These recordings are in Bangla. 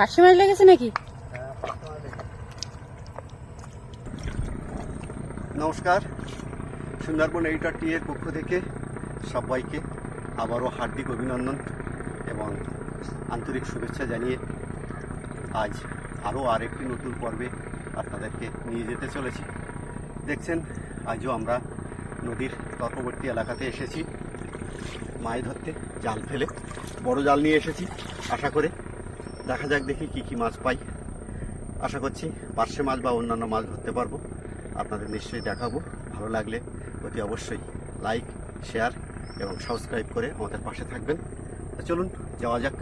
পার্শে মাছ লেগেছে নাকি? নমস্কার। সুন্দরবন এইটা টি এর পক্ষ থেকে সবাইকে আবারও হার্দিক অভিনন্দন এবং আন্তরিক শুভেচ্ছা জানিয়ে আজ আরও আরেকটি নতুন পর্বে আপনাদেরকে নিয়ে যেতে চলেছি। দেখছেন, আজও আমরা নদীর তটবর্তী এলাকাতে এসেছি। মাছ ধরতে জাল ফেলে, বড় জাল নিয়ে এসেছি, আশা করে। দেখা যাক দেখি কি কি মাছ পাই। আশা করছি পার্শে মাছ বা অন্যান্য মাছ ধরতে পারব। আপনাদের নিশ্চয়ই দেখাবো। ভালো লাগলে অতি অবশ্যই লাইক শেয়ার এবং সাবস্ক্রাইব করে আমাদের পাশে থাকবেন। চলুন যাওয়া যাক।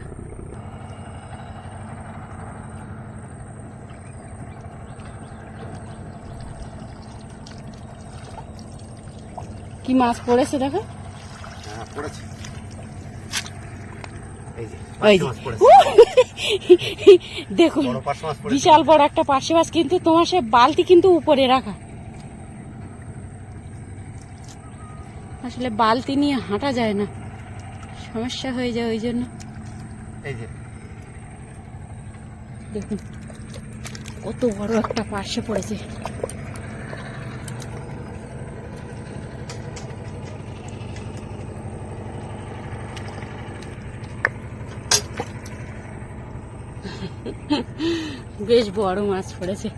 কি মাছ পড়েছে দেখো? হ্যাঁ পড়েছে এই যে ওই পার্শে যে। মাছ পড়েছে দেখুন বিশাল বড় একটা পার্শে মাছ কিন্তু তোমার সে বালতি কিন্তু উপরে রাখা। আসলে বালতি নিয়ে হাঁটা যায় না। সমস্যা হয়ে যায় ওই জন্য। দেখুন কত বড় একটা পার্শে পড়েছে। বেশ বড় মাছ পড়েছে।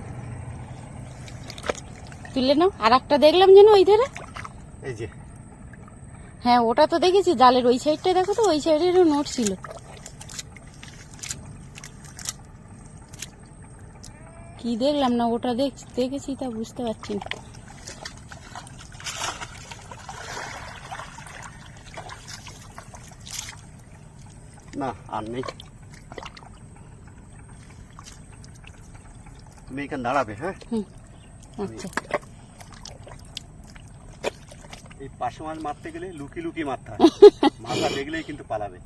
তুলে নাও আর একটা দেখলাম যেন ওই ধারে এই যে। হ্যাঁ ওটা তো দেখেছি জালের ওই সাইডটা দেখো তো ওই সাইডেরও নোট ছিল। কি দেখলাম না ওটা দেখ দেখেছি তা বুঝতে পারছি না। না আর নেই। তুমি এখানে দাঁড়াবে হ্যাঁ? আচ্ছা। এই পাশে মাছ মারতে গেলে লুকি লুকি মারতে হয়। মাথা দেখলেই কিন্তু পালাবে।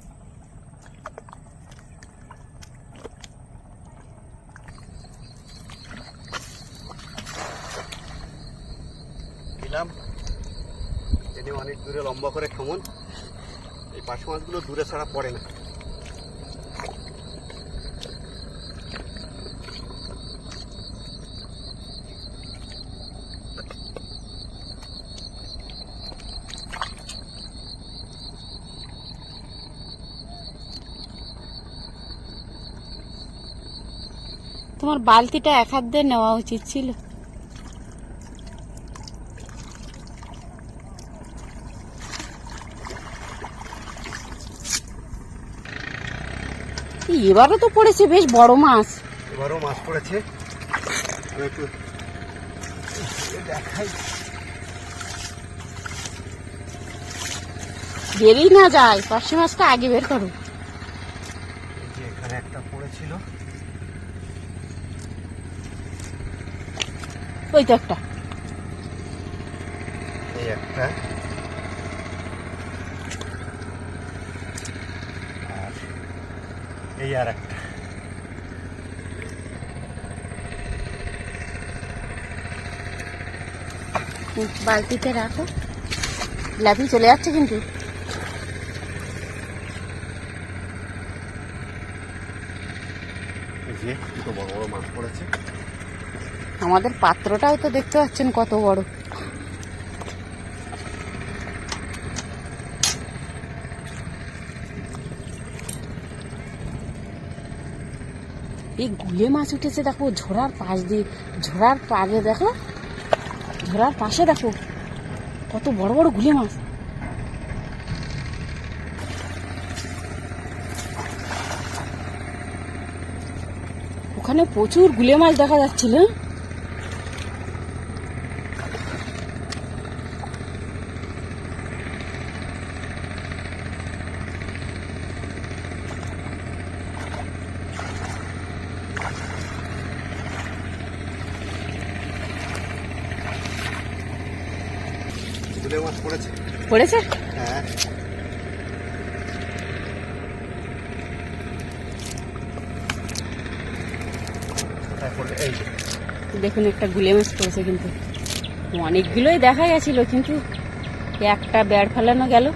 দিলাম এনে অনেক দূরে লম্বা করে কেমন এই পাশে মাছগুলো দূরে ছাড়া পড়ে না। তোমার বালতিটা এক হাত দিয়ে নেওয়া উচিত ছিল। এবারও তো পড়েছে বেশ বড় মাছ। এবারও মাছ পড়েছে। দেখাই। বেরিয়ে না যায় পার্শে মাছটা আগে বের করো। এখানে একটা পড়েছিল। ওই তো একটা। এই একটা। আর এই আর একটা। বালতিতে রাখো। লাফি চলে যাচ্ছে কিন্তু। যে দুটো বড় বড় মাছ পড়েছে। আমাদের পাত্রটাও তো দেখতে পাচ্ছেন কত বড়। এই গুলে মাছ উঠেছে দেখো, ঝোড়ার পাশ দিয়ে, ঝোড়ার পাড়ে দেখো, ঝোড়ার পাশে দেখো, কত বড় বড় গুলে মাছ। ওখানে প্রচুর গুলে মাছ দেখা যাচ্ছিল। মাছ পড়েছে। পড়েছে? হ্যাঁ। দেখুন একটা গুলে মাছ পড়েছে কিন্তু। অনেকগুলোই দেখা গেছিল কিন্তু একটা ব্যাট ফেলানো গেল।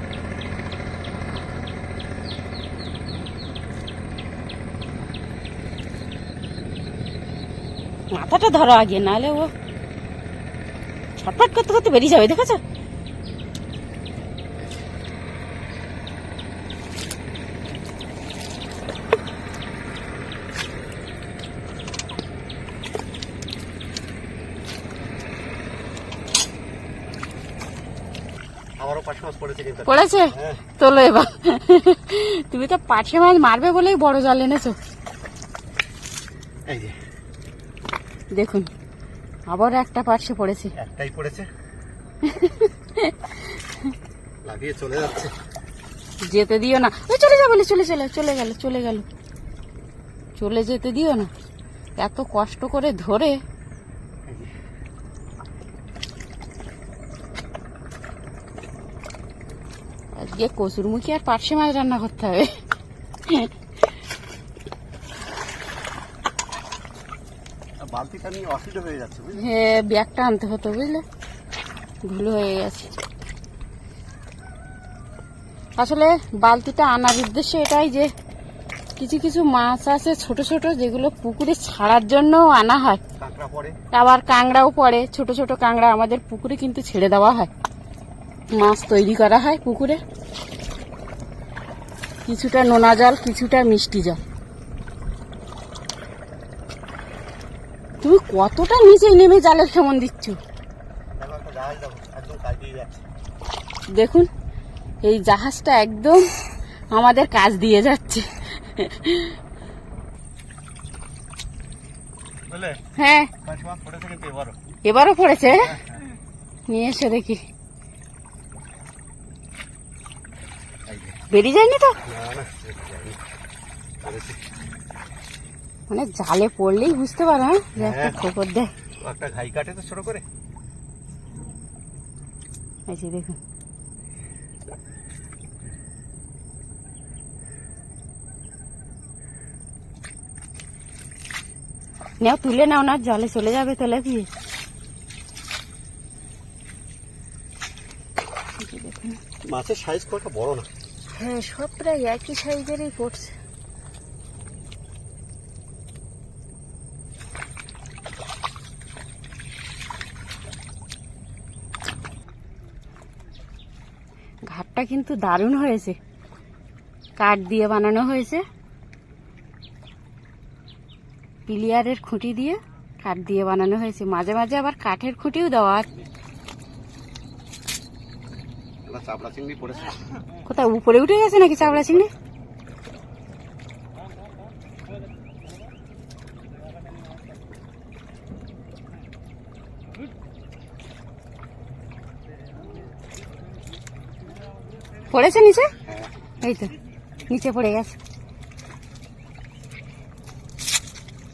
মাথাটা ধরো আগে নাহলে ও ছটফট করতে করতে বেরিয়ে যাবে দেখেছ? পড়েছে হ্যাঁ। তোলো এবার। তুমি তো পাটে মাছ মারবে বলেই বড় জাল এনেছো। দেখুন আবার একটা পার্শ্বে পড়েছে। একটাই পড়েছে। লাগিয়ে চলে যাচ্ছে। যেতে দিও না। ওই চলে যাবে চলে চলে চলে গেল চলে গেল। চলে যেতে দিও না। এত কষ্ট করে ধরে আজকে কসুরমুখী আর পার্শে মাছ রান্না করতে হবে। বালতিটা নিয়ে অসুবিধা হয়ে যাচ্ছে হ্যাঁ ব্যাগটা আনতে হতো বুঝলে? ভুল হয়ে গেছে। আসলে বালতিটা আনার উদ্দেশ্য এটাই যে কিছু কিছু মাছ আছে ছোট ছোট যেগুলো পুকুরে ছাড়ার জন্য আনা হয়। আবার কাংড়াও পড়ে ছোট ছোট কাংড়া আমাদের পুকুরে কিন্তু ছেড়ে দেওয়া হয়। মাছ তৈরি করা হয় পুকুরে। কিছুটা নোনা জল কিছুটা মিষ্টি জল। তুমি কতটা নিচে নেমে জালের কেমন দিচ্ছ? দেখুন এই জাহাজটা একদম আমাদের কাজ দিয়ে যাচ্ছে। হ্যাঁ। এবারও পড়েছে? নিয়ে এসে দেখি এই যে বেরিয়ে যায়নি তো? মানে জালে পড়লেই বুঝতে পারো হ্যাঁ? একটা হ্যাঁ। দেয় একটা ঘাই কাটে তো ছোট করে। এই দেখুন। নাও তুলে নাও না জলে চলে যাবে তোলে কি মাছের সাইজ কটা বড় না। হ্যাঁ সব প্রায় একই সাইজেরই পড়ছে ঘাটটা কিন্তু দারুণ হয়েছে। কাঠ দিয়ে বানানো হয়েছে। পিলিয়ারের খুঁটি দিয়ে কাঠ দিয়ে বানানো হয়েছে। মাঝে মাঝে আবার কাঠের খুঁটিও দেওয়া আছে চাপড়া চিংড়ি পড়েছে। কোথায়, উপরে উঠে গেছে নাকি চাবড়া চিংড়ি? পড়েছে নিচে? এই তো, নিচে পড়ে গেছে।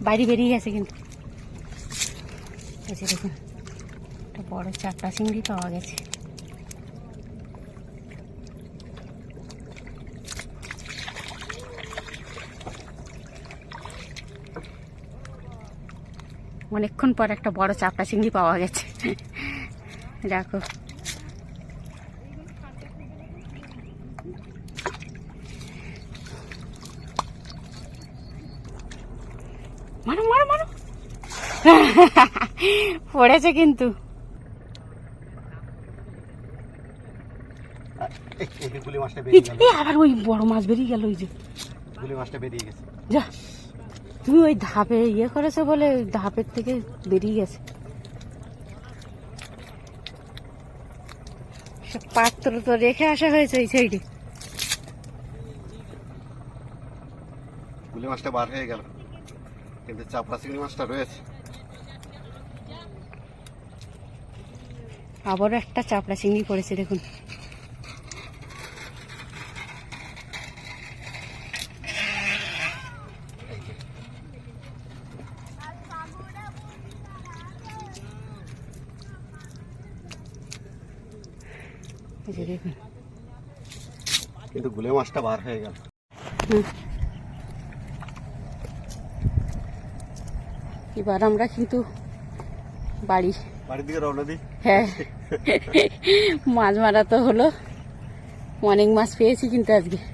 বাইরে বেরিয়ে গেছে কিন্তু। দেখুন, একটা বড় চাপড়া চিংড়ি পাওয়া গেছে। অনেকক্ষণ পর একটা বড় চাপড়া চিংড়ি পাওয়া গেছে। দেখো। মারো মারো মারো। পড়েছে কিন্তু। আবার ওই বড় মাছ বেরিয়ে গেল ওই যে। মাছটা বেরিয়ে গেছে। যা। তুমি ওই ধাপে ইয়ে করেছ বলে ধাপের থেকে বেরিয়ে গেছে। পাত্র তো রেখে আসা হয়েছে ওই সাইডে। গুলি মাছটা বার হয়ে গেল। কিন্তু চাপড়া চিংড়ি মাছটা রয়েছে। আবারও একটা চাপড়া চিংড়ি পড়েছে দেখুন। কিন্তু গুলে মাছটা বার হয়ে গেল। এবার আমরা কিন্তু বাড়ি। বাড়ির দিকে রওনা দিই। হ্যাঁ। মাছ মারা তো হলো। অনেক মাছ পেয়েছি কিন্তু আজকে।